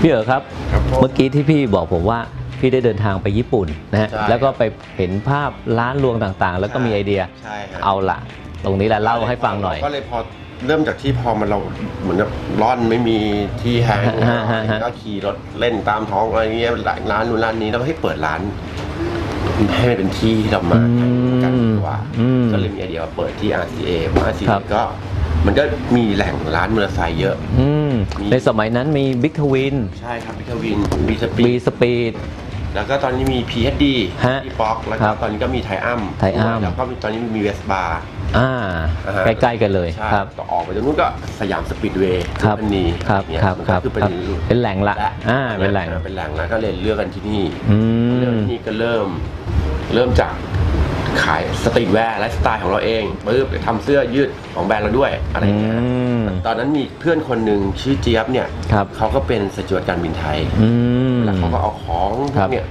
พี่เอ๋ครับ ครับผม เมื่อกี้ที่พี่บอกผมว่าพี่ได้เดินทางไปญี่ปุ่นนะฮะใช่ แล้วก็ไปเห็นภาพร้านรวงต่างๆ แล้วก็มีไอเดีย ใช่ครับเอาละตรงนี้แหละเล่าให้ฟังหน่อย ก็เลยพอเริ่มจากที่พอมันเราเหมือนกับร่อนไม่มีที่แฮงฮะฮะฮะ ก็ขี่รถเล่นตามท้องอะไรเงี้ยร้านนู้นร้านนี้แล้วก็ให้เปิดร้าน ให้มันเป็นที่ที่เรามากันดีกว่าอืมก็เลยมีไอเดียว่าเปิดที่ RCA เพราะ RCA ครับ ก็มันก็มีแหล่งร้านมอเตอร์ไซค์เยอะ อืมมี ในสมัยนั้นมีบิ๊กทวินใช่ครับพิทวินบีสปีบีสปีด แล้วก็ตอนนี้มี PHD ฮะที่ป๊อกแล้วครัก็บตอนนี้ก็มีไทอัมไทอัมแล้วก็มีตอนนี้มีเวสบาร์ อ่าอ่าฮะ ใกล้ๆกันเลยใช่ครับ ต่อออกไปตรงนู้นก็สยามสปีดเวย์ครับพันนีครับเนี่ยครับมันคก็รับคือเป็นครับเป็นแหล่งละและอ่าเป็นแหล่ง เป็นแหล่งแล้วก็เลยเลือกกันที่นี่อืเลือกมที่นี่ก็เริ่ม เริ่มจาก ขายสตรีทแวร์ไลฟ์สไตล์ของเราเองปึ๊บทำเสื้อยืดของแบรนด์เราด้วยอะไรอย่างเงี้ยอืมตอนนั้นมีเพื่อนคนหนึ่งชื่อเจี๊ยบเนี่ยครับ เขาก็เป็นสจวตการบินไทย อืม แล้วเขาก็เอาของพควรักบเนี่ย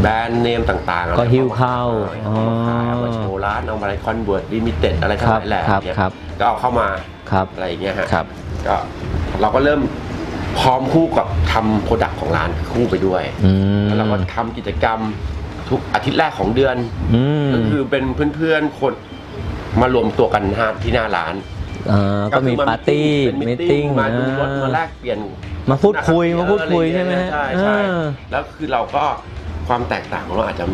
แบรนด์เนมต่างๆอะไรก็หิ้วเข้าเอามาขายเอามาโชว์ร้านเอามาอะไรคอนเวิร์ตลิมิเต็ดอะไรทั้งหลายแหละครับเนี่ยครับ ก็เอาเข้ามาครับอะไรอย่างเงี้ยฮะครับ ก็เราก็เริ่มพร้อมคู่กับทำโปรดักต์ของร้านคู่ไปด้วย อืม แล้วเราก็ทำกิจกรรม ทุกอาทิตย์แรกของเดือนอืมก็คือเป็นเพื่อนๆคนมารวมตัวกันหน้าที่หน้าร้านอ่าก็มีปาร์ตี้เป็นมีมิติ้ติ้งงมาดูรถอ่มาแลกเปลี่ยนมาพูดคุยนะครับมาพูดคุยเออใช่ไหมอะรฮะใช่ใช่อ่าแล้วคือเราก็ความแตกต่างของเราอาจจะ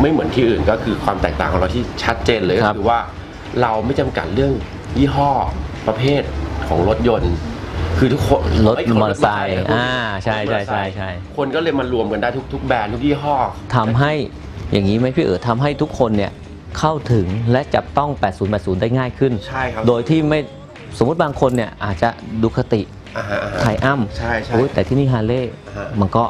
ไม่เหมือนที่อื่นก็คือความแตกต่างของเราที่ชัดเจนเลยคก็รับคือว่าเราไม่จำกัดเรื่องยี่ห้อประเภทของรถยนต์ คือทุกคนรถเยมอเตอร์ไซค์รถมอเตอร์ไซอ่าใช่ใช่ใช่ใช่ คนก็เลยมารวมกันได้ทุกทุกแบรนด์ทุกยี่ห้อ ทำให้อย่างนี้ไหมพี่เอ๋ทำให้ทุกคนเนี่ยเข้าถึงและจับต้อง 8080 ได้ง่ายขึ้น ใช่ครับโดยที่ไม่สมมุติบางคนเนี่ยอาจจะดูคติอ่าฮะอ่าฮะไทอัมใช่ใช่อุ๊ยแต่ที่นี่ฮาร์เลย์ฮะมันก็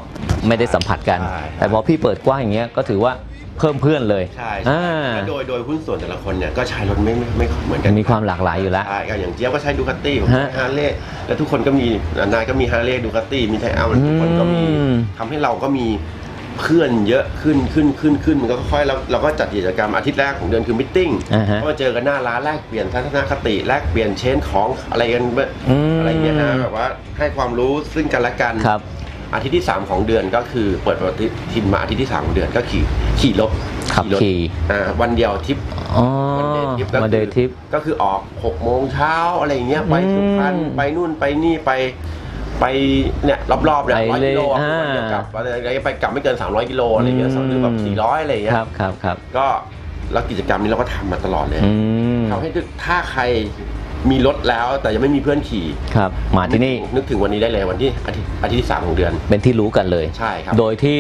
ไม่ได้สัมผัสกัน ใช่ แต่พอพี่เปิดกว้างอย่างเงี้ยก็ถือว่า เพิ่มเพื่อนเลยใช่อ่าใช่แล้วโดยโดยหุ้นส่วนแต่ละคนเนี่ยก็ใช้รถไม่ไม่ไม่เหมือนกันมีความหลากหลายอยู่แล้ว ใช่ก็อย่างเจี๊ยบก็ใช้ดูคาตี้ผมฮะใช้ฮาร์เลย์แล้วทุกคนก็มีนายก็มีฮาร์เลย์ดูคาตี้มีไทอัลทุกคนก็มีอืม ทำให้เราก็มีเพื่อนเยอะขึ้นขึ้นขึ้นขึ้นมันก็ค่อยๆแล้วเราก็จัดกิจกรรมอาทิตย์แรกของเดือนคือมิทติ้ง อ่าฮะ ก็มาเจอกันหน้าร้านแลกเปลี่ยนทัศนคติแลกเปลี่ยนเชนของอะไรกันเบ้ออืมอะไรเงี้ยนะแบบว่าให้ความรู้ซึ่งกันและกันครับ อาทิตย์ที่ 3 ของเดือนก็คือเปิดปฏิทินมาอาทิตย์ที่3ของเดือนก็ขี่ขี่รถขับรถขี่อ่าวันเดียวทริปอ๋อวันเดย์ทริปก็มาคือเดย์ทริปก็คือออก6โมงเช้าอะไรอย่างเงี้ยไปอืมสุพรรณไปนู่นไปนี่ไปไปเนี่ยรอบๆเนี่ยไปร้อยเลยกิโลอ่าวันเดียวกลับอะไรอย่างเงี้ยไปกลับไม่เกิน 300กิโลอะไรอย่างเงี้ยอืมหรือแบบ400อะไรอย่างเงี้ยครับครับครับก็แล้วกิจกรรมนี้เราก็ทำมาตลอดเลยอืมทำให้ถ้าใคร มีรถแล้วแต่ยังไม่มีเพื่อนขี่ครับมาที่นี่นึกถึงวันนี้ได้เลยวันที่อาทิตย์อาทิตย์ที่สามของเดือน เป็นที่รู้กันเลยใช่ครับโดยที่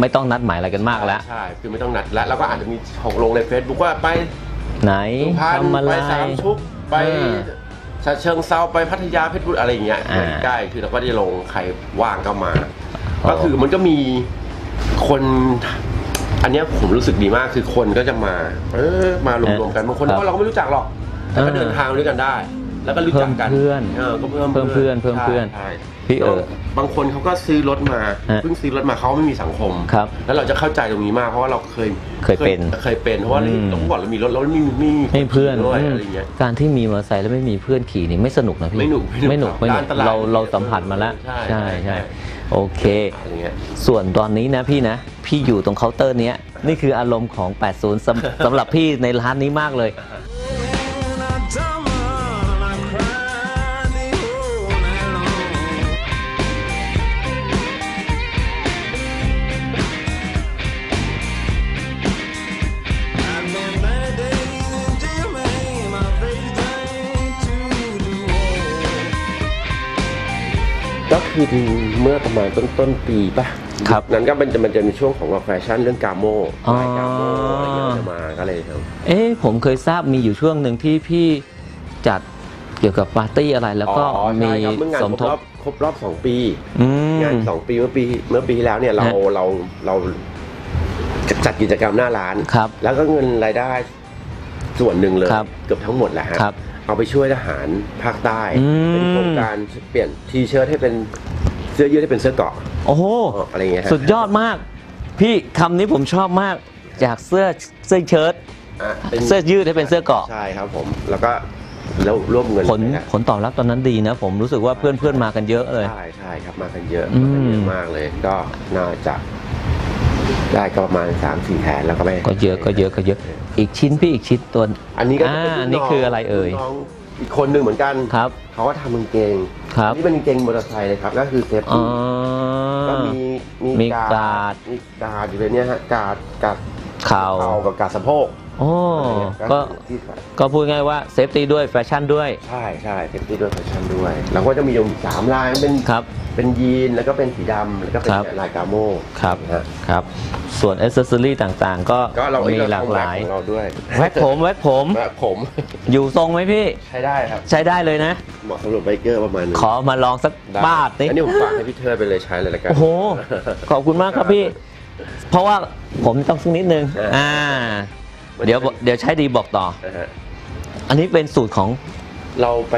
ไม่ต้องนัดหมายอะไรกันมากแล้วใช่คือไม่ต้องนัดแล้วเราก็อาจจะมีหกลงใน Facebook ว่าไป ไหนสุพรรณทำอะไรไปสามชุกไปอ่าฉะเชิงเซาไปพัทยาเพชรบุรีอะไรอย่างเงี้ยอ่าใกล้คือเราก็จะลงใครว่างก็มาอ๋อก็คือมันก็มีคนอันเนี้ยผมรู้สึกดีมากคือคนก็จะมา เออมารวมๆกันบางคนครับเราก็ไม่รู้จักหรอก แต่ก็อ่าเดินทางด้วยกันได้ แล้วก็รู้จักกันเพิ่มเพื่อนเออก็เพิ่มเพิ่มเพื่อนเพิ่มเพื่อน ใช่พี่เอ๋บางคนเขาก็ซื้อรถมาฮะ เพิ่งซื้อรถมาเขาไม่มีสังคม ครับ แล้วเราจะเข้าใจตรงนี้มากเพราะว่าเราเคยเคยเป็น เคยเป็นเพราะว่าอืมเราก่อนเรามีรถแล้วไม่มีไม่มีไม่เพื่อนขี่ด้วยอืมอะไรอย่างเงี้ย การที่มีมอเตอร์ไซค์แล้วไม่มีเพื่อนขี่นี่ไม่สนุกนะพี่ไม่หนุกไม่ไม่หหนุนุกกไม่หนุกอันตรายเราเราสัมผัสมาแล้วใช่ใช่ใช่ ใช่โอเค อะไรเงี้ย ส่วนตอนนี้นะพี่นะ พี่อยู่ตรงเคาน์เตอร์เนี้ยนี่คืออารมณ์ของ 80สำ สำหรับพี่ในร้านนี้มากเลย คือเมื่อประมาณต้นต้นปีป่ะครับนั้นก็มันจะมันจะมีช่วงของแฟชั่นเรื่องกาโมอ๋อลายกาโมอะไรเงี้ยมันจะมาก็เลยครับเอ๊ะผมเคยทราบมีอยู่ช่วงหนึ่งที่พี่จัดเกี่ยวกับปาร์ตี้อะไรแล้วก็อ๋อมีใช่ครับเมื่องานสครมบทรบอบครบรอบสองปีอืมงานสองปีเมื่อปีเมื่อปีที่แล้วเนี่ยเราฮะเราเราจัดกิจกรรมหน้าร้านครับแล้วก็เงินรายได้ ส่วนหนึ่งเลยครับเกือบทั้งหมดแหละฮะครับเอาไปช่วยทหารภาคใต้ อืม เป็นโครงการเปลี่ยนทีเชิ้ตให้เป็นเสื้อยืดให้เป็นเสื้อเกราะโอ้โห อะไรเงี้ยฮะสุดยอดมาก พี่คำนี้ผมชอบมากจากเสื้อเสื้อเชิ้ต อะป็นเสื้อยืดให้เป็นเสื้อเกราะ ใช่ครับผมแล้วก็แล้วร่วมเงินผลไปแล้วผลตอบรับตอนนั้นดีนะ ผมรู้สึกว่าเพื่อนเพื่อนๆมากันเยอะเลย ใช่ใช่ครับมากันเยอะอืม มากันเยอะมากเลย ก็น่าจะ ได้ก็ประมาณสามสี่แผนแล้วก็ไม่ก็เยอะก็เยอะก็เยอะ อีกชิ้นพี่อีกชิ้นตัวอันนี้ก็จะเป็นอ่ารุ่อันนี้คืออะไรเอ่ยรุ่นน้งอีกคนหนึ่งเหมือนกันครับ เขาก็ทำกางเกงครับอันนี่เป็นกางเกงมอเตอร์ไซค์เลยครับก็คือเซฟอ๋อ ตี้ก็มีมีมีกากาดดมีกาดอยู่เลยเนี่ยฮะกาดกาดเข่า เข่ากับกาดสะโพก โอ้อะไรเงี้ยก็คือที่ใส่ก็พูดง่ายว่าเซฟตี้ด้วยแฟชั่นด้วย ใช่ใช่เซฟตี้ด้วยแฟชั่นด้วยแล้วก็จะมีอยู่สามลายเป็นครับ เป็นยีนแล้วก็เป็นสีดำแล้วก็เป็นครับ ลายกาโมครับนะฮะครับ ส่วนอ c เซสซอรี่ต่างๆ ก็ก็เรามีเรหลากหลายทำแว็กของเราด้วยแว็กผมแว็กผมแว็กผมอยู่ทรงไหมพี่ ใช้ได้ครับ ใช้ได้เลยนะ เหมาะสำหรับไบเกอร์ประมาณนึงขอมาลองสักได้บาทนี่อันนี้ผมฝากให้พี่เทิดไปเลยใช้เลยละกัน โอ้โห ขอบคุณมากครับพี่ เพราะว่าผมต้องซึ่งนิดนึงเอออ่อ่า เดี๋ยวบอกเดี๋ยวใช้ดีบอกต่อ นะฮะอันนี้เป็นสูตรของเราไป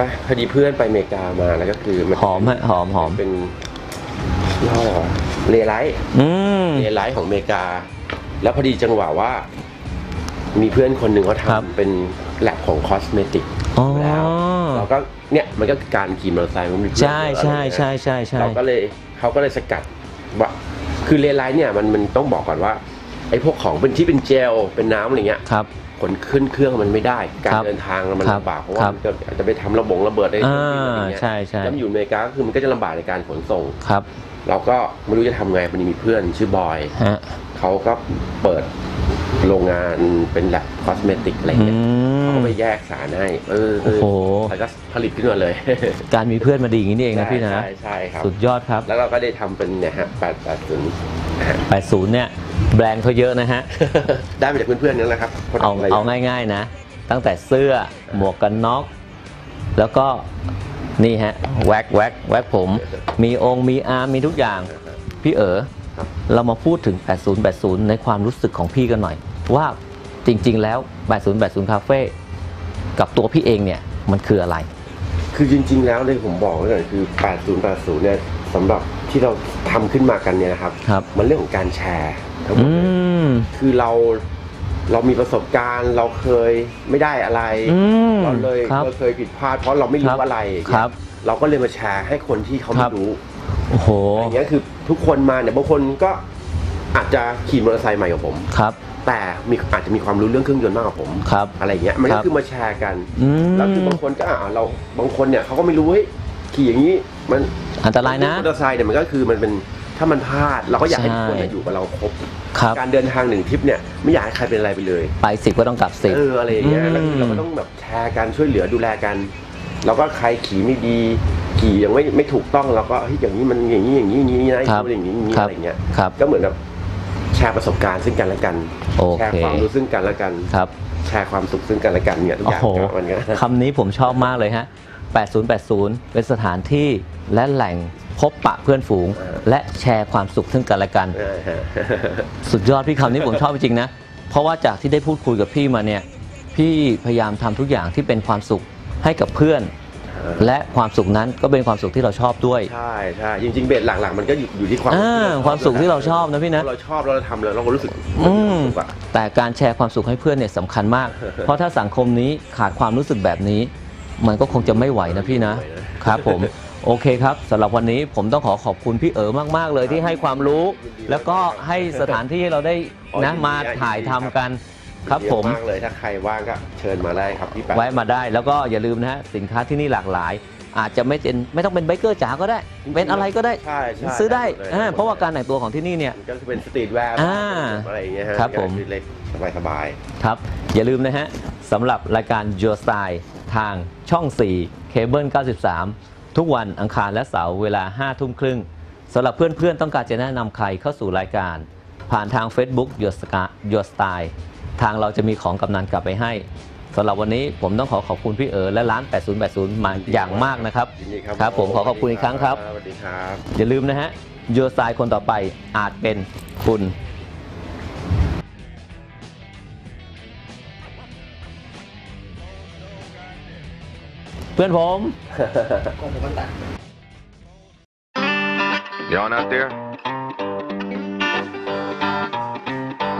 นะพอดีเพื่อนไปอเมริกามาแล้วก็คือมันหอมฮะหอมหอมเป็นยี่ห้ออะไรวะเลไลท์ อืมเลไลท์ของอเมริกา แล้วพอดีจังหวะว่า มีเพื่อนคนหนึ่งเขาครับทำเป็นแลบของคอสเมติกอ๋อ แล้วเราก็เนี่ยมันก็คือการขี่มอเตอร์ไซค์มันมีเพื่อนใช่เยอะใช่อะไรเงี้ยใช่ใช่ใช่ เราก็เลยเขาก็เลยสกัดว่าคือเลไลท์เนี่ยมันมันต้องบอกก่อนว่า ไอ้พวกของเป็นที่เป็นเจลเป็นน้ำอะไรเงี้ยครับ ขนขึ้นเครื่องมันไม่ได้ การครับเดินทางมันครับลำบากเพราะครัว่าบมันจะอาจจะไปทำระบงระเบิดได้อ่าอะไรเงี้ยใช่ใช่แล้วมันอยู่อเมริกาก็คือมันก็จะลำบากในการขนส่ง ครับเราก็ไม่รู้จะทำไงมันมีเพื่อนชื่อบอย ฮะ เขาก็เปิด โรงงานเป็นแลบคอสเมติกอะไรอืเงี้ยเขาม ก็ไปแยกสารให้เออเออโอ้โห แล้วก็ผลิตขึ้นมาเลยการมีเพื่อนมาดีอย่างนี้นี่เองนะพี่นะ ใช่ใช่ครับ สุดยอดครับ แล้วเราก็ได้ทำเป็นเนี่ยฮะแปดแปดศูนย์80 เนี่ย แบรนด์เขาเยอะนะฮะ ได้มาจากเพื่อนๆนั่นแหละครับเอาะไรเอาง่ายๆนะ ตั้งแต่เสื้อหมวกกันน็อก แล้วก็นี่ฮะ แว็กแว็กแว็กผม มีองค์มีอาร์มมีทุกอย่าง พี่เอ๋อครับ เรามาพูดถึง 8080 ในความรู้สึกของพี่กันหน่อย ว่าจริงๆแล้ว 8080 คาเฟ่กับตัวพี่เองเนี่ยมันคืออะไร คือจริง ๆ แล้วเลยผมบอกไว้ก่อนคือ 8080 เนี่ยสำหรับที่เราทำขึ้นมากันเนี่ยนะครับ ครับ มันเรื่องของการแชร์ทั้งหมดอืเลยม คือเราเรามีประสบการณ์เราเคยไม่ได้อะไร อืมเราเลยครับ เราเคยผิดพลาดเพราะเราไม่ครู้รับอะไร ครับ เราก็เลยมาแชร์ให้คนที่เขาคไม่รับรู้โอ้โห อย่างเงี้ยคือ ทุกคนมาเนี่ยบางคนก็อาจจะขี่มอเตอร์ไซค์ใหม่กับผม ครับ แต่มีอาจจะมีความรู้เรื่องเครื่องยนต์มากกว่าผมครับอะไรเงี้ยมันคก็รับคือมาแชร์กันอืม แล้วคือบางคนก็อ่าเราบางคนเนี่ยเขาก็ไม่รู้เฮ้ยขี่อย่างนี้มัน อันตรายนะ มอเตอร์ไซค์เนี่ยมันก็คือมันเป็นถ้ามันพลาดเราก็อยากให้ใช่ทุกคนเนี่ยอยู่กับเราครบ ครับ การเดินทางหนึ่งทริปเนี่ยไม่อยากให้ใครเป็นอะไรไปเลยไปสิบก็ต้องกลับสิบ เอออะไรอย่างเงี้ยอืม แล้วคือเราก็ต้องแบบแชร์กันช่วยเหลือดูแลกันเราก็ใครขี่ไม่ดี ขี่ยังไม่ไม่ถูกต้องเราก็เฮ้ยอย่างนี้มันอย่างนี้อย่างนี้อย่างนี้นะครับอย่างนี้อย่างนี้ครับอะไรเงี้ยครับก็เหมือนกับแชร์ประสบการณ์ซึ่งกันและกันโอเคแชร์ความรู้ซึ่งกันและกันครับแชร์ความสุขซึ่งกันและกันเนี่ยทุกโอ้อย่างโหก็มันก็คำนี้ผมชอบมากเลยฮะ 8080 เป็นสถานที่และแหล่งพบปะเพื่อนฝูงเออและแชร์ความสุขซึ่งกันและกันเออฮะสุดยอดพี่คำนี้ผมชอบจริงๆนะ เพราะว่าจากที่ได้พูดคุยกับพี่มาเนี่ย พี่พยายามทำทุกอย่างที่เป็นความสุขให้กับเพื่อน และความสุขนั้นก็เป็นความสุขที่เราชอบด้วย ใช่ใช่จริงๆเบสหลักๆมันก็อยู่อยู่ที่ความอ่าความสุขที่เราชอบนะพี่นะเราชอบแล้วเราทำแล้วเราก็รู้สึกอืมสุขอะแต่การแชร์ความสุขให้เพื่อนเนี่ยสำคัญมาก เพราะถ้าสังคมนี้ขาดความรู้สึกแบบนี้ มันก็คงจะไม่ไหวนะพี่นะครับผมโอเคครับสำหรับวันนี้ผมต้องขอขอบคุณพี่เอ๋อมาก ๆ เลยที่ให้ความรู้ แล้วก็ให้สถานที่ให้เราได้นะมาถ่ายทำกัน ครับผมยินดีมากเลยถ้าใครว่างก็เชิญมาได้ครับพี่แปะแวะมาได้แล้วก็อย่าลืมนะฮะสินค้าที่นี่หลากหลาย อาจจะไม่เป็นไม่ต้องเป็นไบเกอร์จ๋าก็ได้เป็นอะไรก็ได้ใช่ใช่ซื้อได้ลย อ่าเพราะว่าการแต่งตัวของที่นี่เนี่ยมันก็คือเป็นสตรีทแวร์อ่าอะไรอย่างเงี้ยฮะครับผม เล็กสบายครับอย่าลืมนะฮะสำหรับรายการ Your Style ทางช่อง 4 เคเบิล93 ทุกวันอังคารและเสาร์เวลา 5 ทุ่มครึ่งสำหรับเพื่อนๆ ต้องการจะแนะนำใครเข้าสู่รายการ ผ่านทาง Facebook Your Sca- Your Style ทางเราจะมีของกำนันกลับไปให้สำหรับวันนี้ผมต้องขอขอบคุณพี่เอ๋อและร้าน 8080 มาอย่างมากนะครับๆยินดีครับครับผมขอขอบคุณอีกครั้งครับ สวัสดีครับ อย่าลืมนะฮะ Your Style คนต่อไปอาจเป็นคุณเพื่อนผม Y'all not there?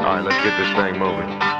All right, let's get this thing moving.